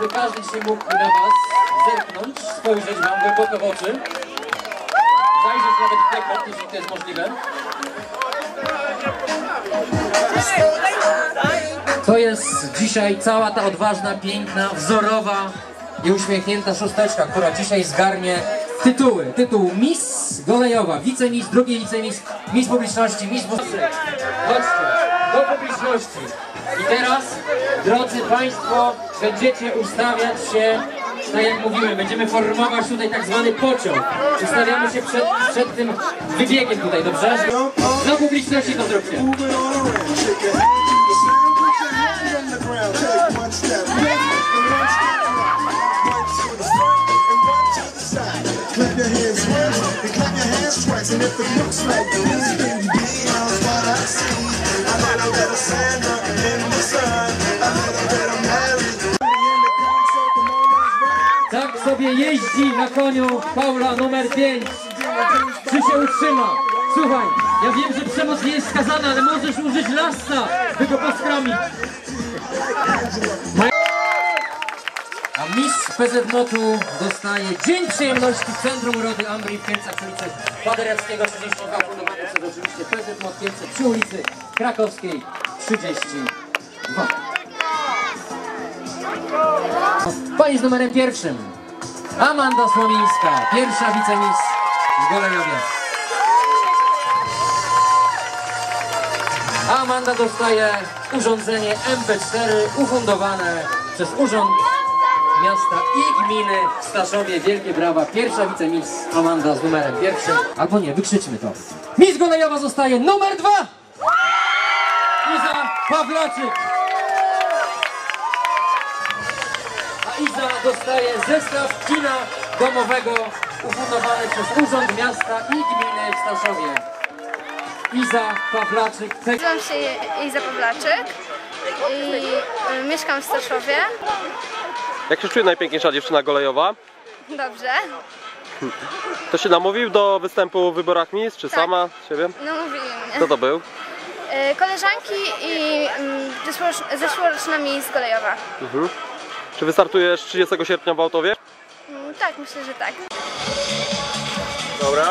żeby każdy dzisiaj mógł na Was zerknąć, spojrzeć Wam głęboko w oczy, zajrzeć nawet w dekot, jeśli to jest możliwe. To jest dzisiaj cała ta odważna, piękna, wzorowa i uśmiechnięta szósteczka, która dzisiaj zgarnie tytuły. Tytuł Miss Golejowa, wicemis, drugi wicemis, Miss Publiczności, Miss do publiczności. I teraz, drodzy Państwo, będziecie ustawiać się, tak jak mówiłem, będziemy formować tutaj tak zwany pociąg. Ustawiamy się przed, przed tym wybiegiem tutaj, dobrze? Do publiczności to zróbcie. Clap your hands once and clap your hands twice, and if it looks like Tak sobie jeździ na koniu Paula numer 5. Czy się utrzyma? Słuchaj, ja wiem, że przemoc nie jest skazana, ale możesz użyć lasa, by go. A mistrz PZMOT-u dostaje Dzień Przyjemności Centrum Urody Ambrii w Kielcach przy ulicy Paderewskiego 32, fundowany przez oczywiście PZMOT Kielce przy ulicy Krakowskiej 32. Pani z numerem pierwszym. Amanda Słomińska, pierwsza wicemis w Golejowie. Amanda dostaje urządzenie MP4 ufundowane przez Urząd Miasta i Gminy w Staszowie. Wielkie brawa. Pierwsza wicemis Amanda z numerem pierwszym. Albo nie, wykrzyczmy to. Miss Golejowa zostaje numer dwa. Iza Pawlaczyk. A Iza dostaje zestaw kina domowego ufundowany przez Urząd Miasta i Gminy w Staszowie. Iza Pawlaczyk. Nazywam się Iza Pawlaczyk i y, mieszkam w Staszowie. Jak się czuje najpiękniejsza dziewczyna golejowa? Dobrze. To się namówił do występu w wyborach Miss, czy Tak. sama siebie? No mówili Kto mnie. to był? Y, Koleżanki i mm, zeszłoroczna- Miss Kolejowa. Czy wystartujesz 30 sierpnia w Autowie? Mm, Tak, myślę, że tak. Dobra.